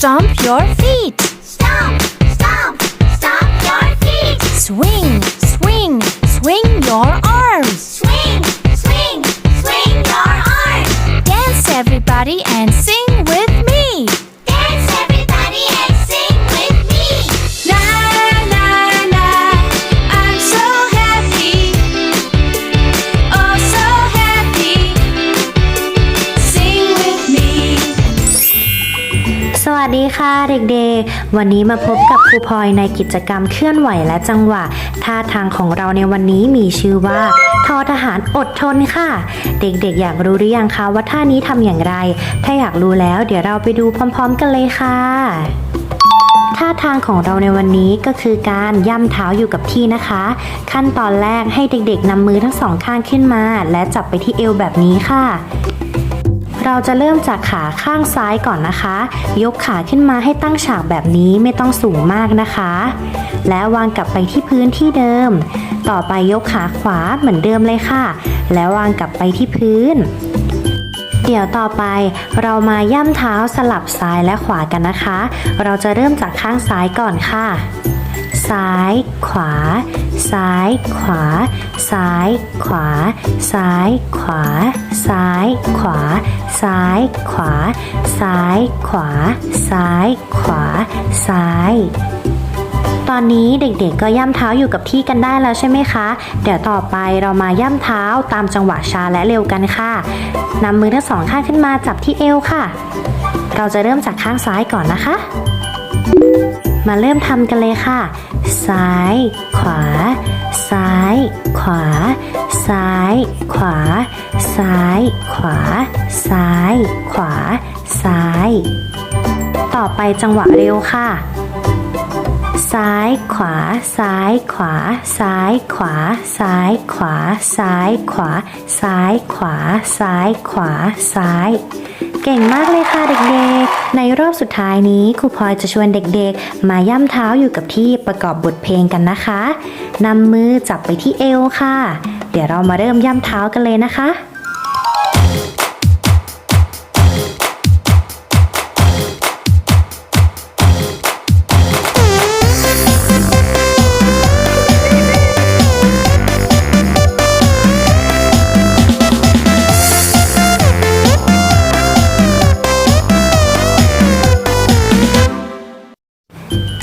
Stomp your feet. Stomp, stomp, stomp your feet. Swing, swing, swing your arms. Swing, swing, swing your arms. Dance everybody and สวัสดีค่ะเด็กๆ วันนี้มาพบกับครูพลอยในกิจกรรมเคลื่อนไหวและจังหวะ ท่าทางของเราในวันนี้มีชื่อว่าทอทหารอดทนค่ะ เด็กๆ อยากรู้หรือยังคะว่าท่านี้ทำอย่างไร ถ้าอยากรู้แล้วเดี๋ยวเราไปดูพร้อมๆ กันเลยค่ะท่าทางของเราในวันนี้ก็คือการย่ำเท้าอยู่กับที่นะคะ ขั้นตอนแรกให้เด็กๆนำมือทั้งสองข้างขึ้นมา และจับไปที่เอวแบบนี้ค่ะ เราจะเริ่มจากขาข้างซ้ายก่อนนะคะ ยกขาขึ้นมาให้ตั้งฉากแบบนี้ไม่ต้องสูงมากนะคะ แล้ววางกลับไปที่พื้นที่เดิม ต่อไปยกขาขวาเหมือนเดิมเลยค่ะ แล้ววางกลับไปที่พื้น เดี๋ยวต่อไปเรามาย่ำเท้าสลับซ้ายและขวากันนะคะ เราจะเริ่มจากข้างซ้ายก่อนค่ะ ซ้าย ขวา ซ้าย ขวา ซ้าย ขวา ซ้าย ขวา ซ้าย ขวา ซ้าย ขวา ซ้าย ขวา ซ้าย ขวา ซ้ายตอนนี้เด็กๆก็ย่ำเท้าอยู่กับที่กันได้แล้วใช่ไหมคะ เดี๋ยวต่อไปเรามาย่ำเท้าตามจังหวะช้าและเร็วกันค่ะนำมือทั้งสองข้างขึ้นมาจับที่เอวค่ะ เราจะเริ่มจากข้างซ้ายก่อนนะคะ มาเริ่มทำกันเลยค่ะ ซ้าย ขวา ซ้าย ขวา ซ้าย ขวา ซ้าย ขวา ซ้าย ขวา ซ้าย ต่อไปจังหวะเร็วค่ะ ซ้ายขวา ซ้ายขวา ซ้ายขวา ซ้ายขวา ซ้ายขวา ซ้ายขวา ซ้ายขวา ซ้าย เก่งมากเลยค่ะเด็กๆ ในรอบสุดท้ายนี้ครูพลอยจะชวนเด็กๆ มาย่ำเท้าอยู่กับที่ประกอบบทเพลงกันนะคะนำมือจับไปที่เอวค่ะ เดี๋ยวเรามาเริ่มย่ำเท้ากันเลยนะคะ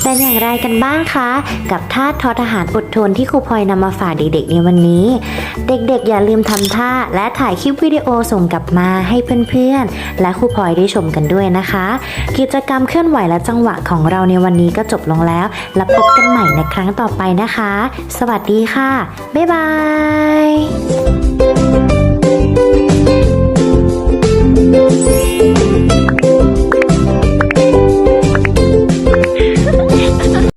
เป็นอย่างไรกันบ้างคะ กับท่าทอทหารอดทนที่ครูพลอยนำมาฝากเด็กๆในวันนี้ เด็กๆอย่าลืมทำท่า และถ่ายคลิปวิดีโอส่งกลับมาให้เพื่อนๆ และครูพลอยได้ชมกันด้วยนะคะ กิจกรรมเคลื่อนไหวและจังหวะของเราในวันนี้ก็จบลงแล้ว แล้วพบกันใหม่ในครั้งต่อไปนะคะ สวัสดีค่ะ บ๊ายบาย